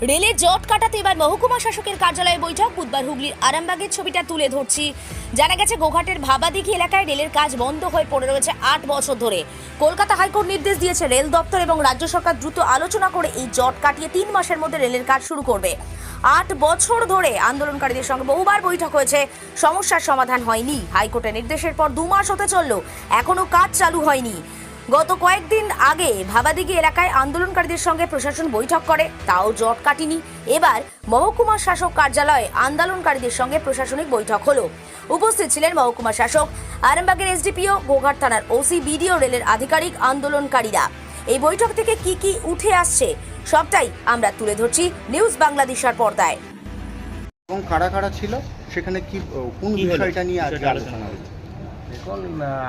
রেলে জট কাটাতে এবার মহকুমা শাসকের কার্যালয়ে বৈঠক। বুধবার হুগলির আরামবাগের ছবিটা তুলে ধরছি। জানা গেছে, গোঘাটের ভাবাদিঘি এলাকায় রেলের কাজ বন্ধ হয়ে পড়ে রয়েছে আট বছর ধরে। কলকাতা হাইকোর্ট নির্দেশ দিয়েছে, রেল দপ্তর এবং রাজ্য সরকার দ্রুত আলোচনা করে এই জট কাটিয়ে তিন মাসের মধ্যে রেলের কাজ শুরু করবে। আট বছর ধরে আন্দোলনকারীদের সঙ্গে বহুবার বৈঠক হয়েছে। সমস্যার সমাধান হয়নি। হাইকোর্টের নির্দেশের পর দু মাস হতে চলল। এখনও কাজ চালু হয়নি। গত কয়েকদিন আগে ভাবাদিঘি এলাকায় আন্দোলনকারীদের সঙ্গে প্রশাসন বৈঠক করে তাও জট কাটিনি। এবার মহকুমা শাসক কার্যালয়ে আন্দোলনকারীদের সঙ্গে প্রশাসনিক বৈঠক হলো। উপস্থিত ছিলেন মহকুমা শাসক আরামবাগের এসডিপিও গোঘাট থানার ওসি বিডিও রেলের আধিকারিক আন্দোলনকারীরা। এই বৈঠক থেকে কি কি উঠে আসছে সবটাই আমরা তুলে ধরছি নিউজ বাংলাদেশের পর্দায়। এবং কারা কারা ছিল সেখানে কি কোন বিষয়টা নিয়ে আজকে আলোচনা হয়েছে? দেখুন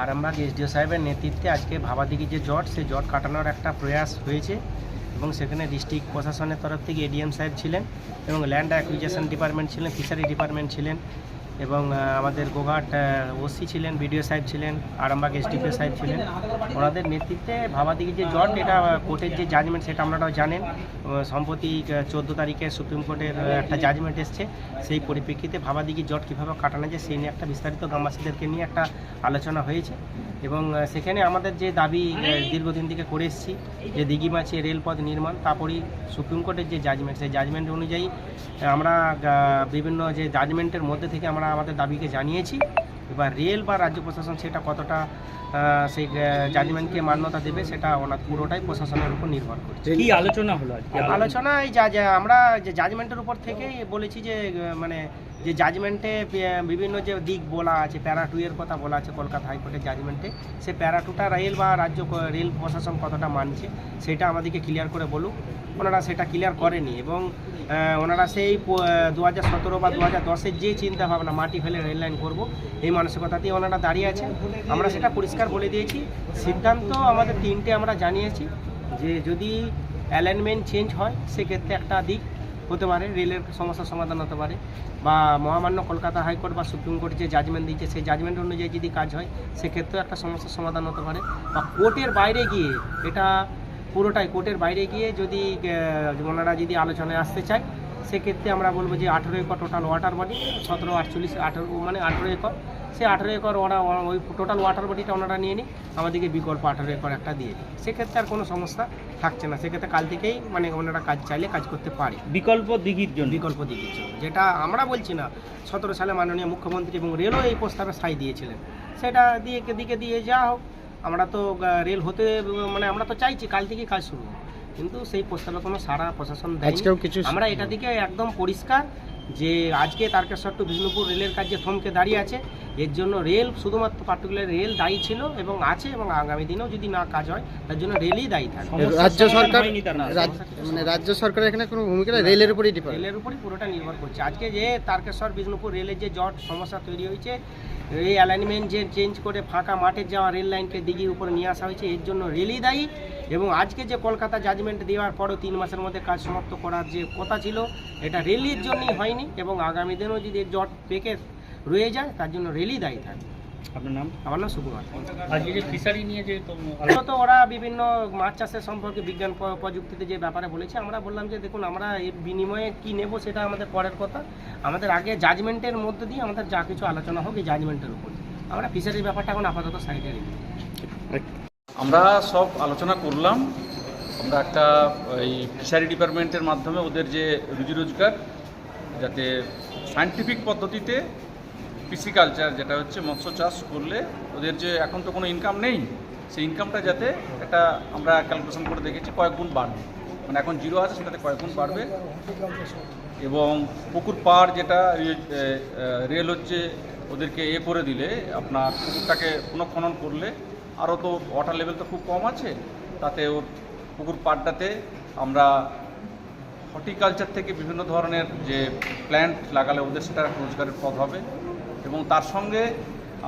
আরামবাগ এসডিও সাহেবের নেতৃত্বে আজকে ভাবাদিঘি যে জট সেই জট কাটানোর একটা প্রয়াস হয়েছে এবং সেখানে ডিস্ট্রিক্ট প্রশাসনের তরফ থেকে এডিএম সাহেব ছিলেন এবং ল্যান্ড অ্যাকুইজেশন ডিপার্টমেন্ট ছিলেন, ফিশারি ডিপার্টমেন্ট ছিলেন এবং আমাদের গোঘাট ওসি ছিলেন, বিডিও সাহেব ছিলেন, আরামবাগ এসডিপিও সাহেব ছিলেন। ওনাদের নেতৃত্বে ভাবাদিঘি যে জট, এটা কোর্টের যে জাজমেন্ট সেটা আপনারাও জানেন। সম্প্রতি চোদ্দ তারিখে সুপ্রিম কোর্টের একটা জাজমেন্ট এসছে। সেই পরিপ্রেক্ষিতে ভাবাদিঘি জট কীভাবে কাটানো যায়, সেই নিয়ে একটা বিস্তারিত গ্রামবাসীদেরকে নিয়ে একটা আলোচনা হয়েছে। এবং সেখানে আমাদের যে দাবি দীর্ঘদিন থেকে করে এসেছি, যে দিঘি মাছে রেলপথ নির্মাণ, তারপরেই সুপ্রিম কোর্টের যে জাজমেন্ট সেই জাজমেন্ট অনুযায়ী আমরা বিভিন্ন যে জাজমেন্টের মধ্যে থেকে আমরা আমাদের দাবিকে জানিয়েছি। এবার রেল বা রাজ্য প্রশাসন সেটা কতটা আহ, সেই জাজমেন্টকে মান্যতা দেবে সেটা ওনার পুরোটাই প্রশাসনের উপর নির্ভর করছে। কি আলোচনা হলো আজকে? আলোচনায় যা যা আমরা যে জাজমেন্টের উপর থেকেই বলেছি যে মানে যে জাজমেন্টে বিভিন্ন যে দিক বলা আছে প্যারা টু এর কথা বলা আছে কলকাতা হাইকোর্টের জাজমেন্টে সে প্যারা টুটা রেল বা রাজ্য রেল প্রশাসন কতটা মানছে, সেটা আমাদেরকে ক্লিয়ার করে বলুক। ওনারা সেটা ক্লিয়ার করেনি এবং ওনারা সেই দু হাজার সতেরো বা দু হাজার দশের যে চিন্তা ভাবনা মাটি ফেলে রেল লাইন করব, এই মানসিকতাতেই ওনারা দাঁড়িয়ে আছেন। আমরা সেটা পরিষ্কার বলে দিয়েছি। সিদ্ধান্ত আমাদের তিনটে আমরা জানিয়েছি যে যদি অ্যালাইনমেন্ট চেঞ্জ হয়, সেক্ষেত্রে একটা দিক হতে পারে, রেলের সমস্যার সমাধান হতে পারে, বা মহামান্য কলকাতা হাইকোর্ট বা সুপ্রিম কোর্ট যে জাজমেন্ট দিয়েছে, সেই জাজমেন্ট অনুযায়ী যদি কাজ হয়, সেক্ষেত্রেও একটা সমস্যার সমাধান হতে পারে। বা কোর্টের বাইরে গিয়ে, এটা পুরোটাই কোর্টের বাইরে গিয়ে যদি ওনারা যদি আলোচনায় আসতে চায়, সেক্ষেত্রে আমরা বলব যে আঠেরো একর টোটাল ওয়াটার বডি সতেরো আটচল্লিশ, আঠেরো মানে আঠেরো একর। সেই আঠেরো একর ওরা ওই টোটাল ওয়াটার বডিটা ওনারা নিয়ে নিই আমাদেরকে বিকল্প আঠেরো একর একটা দিয়ে দিই সেক্ষেত্রে আর কোনো সমস্যা থাকছে না। সেক্ষেত্রে কাল থেকেই মানে ওনারা কাজ চাইলে কাজ করতে পারে। বিকল্প দিঘির জন্য? বিকল্প দিঘির জন্য। যেটা আমরা বলছি না সতেরো সালে মাননীয় মুখ্যমন্ত্রী এবং রেলও এই প্রস্তাবে সাই দিয়েছিলেন। সেটা দিয়ে দিকে দিয়ে যা হোক আমরা তো রেল হতে মানে আমরা তো চাইছি কাল থেকেই কাজ শুরু কিন্তু সেই প্রস্তাবে কোনো সারা প্রশাসন দেয়নি। কিছু আমরা এটা দিকে একদম পরিষ্কার যে আজকে তারকেশ্বর টু বিষ্ণুপুর রেলের কাজ যে থমকে দাঁড়িয়ে আছে এর জন্য রেল শুধুমাত্র পার্টিকুলার রেল দায়ী ছিল এবং আছে এবং আগামী দিনেও যদি না কাজ হয় তার জন্য রেলই দায়ী থাকবে। রাজ্য সরকার মানে। মানে রাজ্য সরকারের এখানে কোনো ভূমিকা রেলের উপরই ডিপেন্ড রেলের উপরই পুরোটা নির্ভর করছে। আজকে যে তারকেশ্বর বিষ্ণুপুর রেলের যে জট সমস্যা তৈরি হয়েছে এই অ্যালাইনমেন্ট যে চেঞ্জ করে ফাঁকা মাঠে যাওয়া রেল লাইনকে দিঘির উপরে নিয়ে আসা হয়েছে এর জন্য রেলই দায়ী। এবং আজকে যে কলকাতা জাজমেন্ট দেওয়ার পরও তিন মাসের মধ্যে কাজ সমাপ্ত করার যে কথা ছিল এটা রেলির জন্যই হয়নি। এবং আগামী দিনেও যদি জট পেকে রয়ে যায় তার জন্য রেলই দায়ী থাকবে। আপনার নাম? আমার নাম সুকুমার। আজকে যে ফিশারি নিয়ে যে তো তো ওরা বিভিন্ন মাছ চাষের সম্পর্কে বিজ্ঞান প্রযুক্তিতে যে ব্যাপারে বলেছে আমরা বললাম যে দেখুন আমরা এর বিনিময়ে কি নেব সেটা আমাদের পরের কথা। আমাদের আগে জাজমেন্টের মধ্যে দিয়ে আমাদের যা কিছু আলোচনা হোক এই জাজমেন্টের উপর। আমরা ফিশারির ব্যাপারটা এখন আপাতত সাইডে রেখে আমরা সব আলোচনা করলাম। আমরা একটা এই ফিশারি ডিপার্টমেন্টের মাধ্যমে ওদের যে রুজি রোজগার যাতে সায়েন্টিফিক পদ্ধতিতে পিসিকালচার যেটা হচ্ছে মৎস্য চাষ করলে ওদের যে এখন তো কোনো ইনকাম নেই, সেই ইনকামটা যাতে একটা আমরা ক্যালকুলেশন করে দেখেছি কয়েক গুণ বাড়বে। মানে এখন জিরো আছে, সেটাতে কয়েক গুণ বাড়বে। এবং পুকুর পাড় যেটা রেল হচ্ছে, ওদেরকে এ করে দিলে আপনার পুকুরটাকে পুনঃখনন করলে আরও তো ওয়াটার লেভেল তো খুব কম আছে, তাতে ওর পুকুর পাড়টাতে আমরা হর্টিকালচার থেকে বিভিন্ন ধরনের যে প্ল্যান্ট লাগালে ওদের সেটা রোজগারের পথ হবে। এবং তার সঙ্গে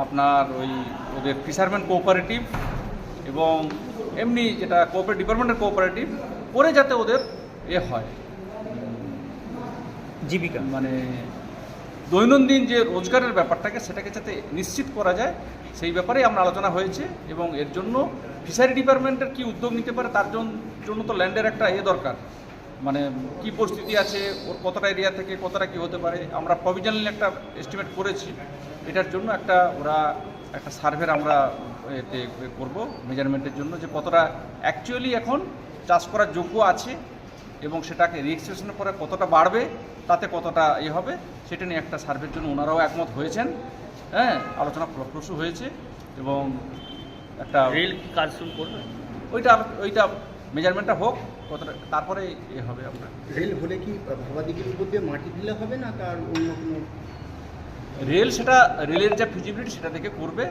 আপনার ওই ওদের ফিশারম্যান কোঅপারেটিভ এবং এমনি যেটা কোঅপারেটিভ ডিপার্টমেন্টের কোঅপারেটিভ করে যাতে ওদের এ হয়। জীবিকা। মানে দৈনন্দিন যে রোজগারের ব্যাপারটাকে সেটাকে যাতে নিশ্চিত করা যায় সেই ব্যাপারে আমরা আলোচনা হয়েছে এবং এর জন্য ফিশারি ডিপার্টমেন্টের কি উদ্যোগ নিতে পারে তার জন্য তো ল্যান্ডের একটা এ দরকার। মানে কি পরিস্থিতি আছে ওর কতটা এরিয়া থেকে কতটা কি হতে পারে আমরা প্রভিজনালি একটা এস্টিমেট করেছি। এটার জন্য একটা ওরা একটা সার্ভের আমরা এতে করব মেজারমেন্টের জন্য যে কতটা অ্যাকচুয়ালি এখন চাষ করার যোগ্য আছে এবং সেটাকে রেজিস্ট্রেশনের পরে কতটা বাড়বে তাতে কতটা এ হবে সেটা নিয়ে একটা সার্ভের জন্য ওনারাও একমত হয়েছেন। হ্যাঁ আলোচনা ফলপ্রসূ হয়েছে এবং একটা রেল কাজ শুরু করবে? ওইটা ওইটা মেজারমেন্টটা হোক কতটা তারপরে এ হবে আপনার। রেল হলে কি ভাবাদিঘির উপর দিয়ে মাটি দিলে হবে না তার অন্য কোনো? রেল সেটা রেলের যা ফিজিবিলিটি সেটা থেকে করবে।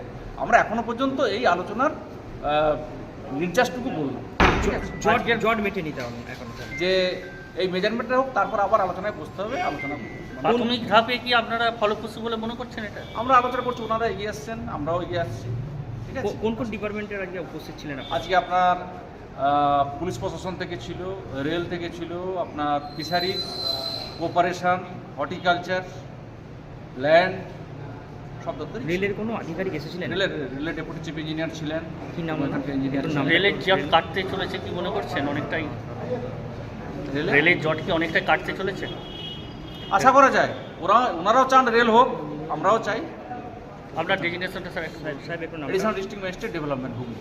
আমরা এখনও পর্যন্ত এই আলোচনার নির্যাসটুকু বললাম। ঠিক আছে? জট জট মেটেনি তেমন এখন। যে এই মেজারমেন্টটা হোক তারপর আবার আলোচনায় বসতে হবে আলোচনা। প্রাথমিক ধাপে কি আপনারা ফলপ্রসূ বলে মনে করছেন এটা? আমরা আলোচনা করছি ওনারা এগিয়ে আসছেন আমরাও এগিয়ে আসছি। ঠিক আছে? কোন কোন ডিপার্টমেন্টের আজকে উপস্থিত ছিলেন আপনি? আজকে আপনার পুলিশ প্রশাসন থেকে ছিল রেল থেকে ছিল আপনার ফিশারিজ কোপারেশন হর্টিকালচার ল্যান্ড সব দপ্তর রেলের কোনো আধিকারিক এসেছিলেন রেলের রেলের ডেপুটি চিফ ইঞ্জিনিয়ার ছিলেন কি নাম ইঞ্জিনিয়ার রেলের জট কাটতে চলেছে কি মনে করছেন অনেকটাই রেলের রেলের জট কি অনেকটাই কাটতে চলেছে আশা করা যায় ওরা ওনারাও চান রেল হোক আমরাও চাই আপনার ডেজিগনেশনটা স্যার সাহেব একটু নাম district magistrate development Hooghly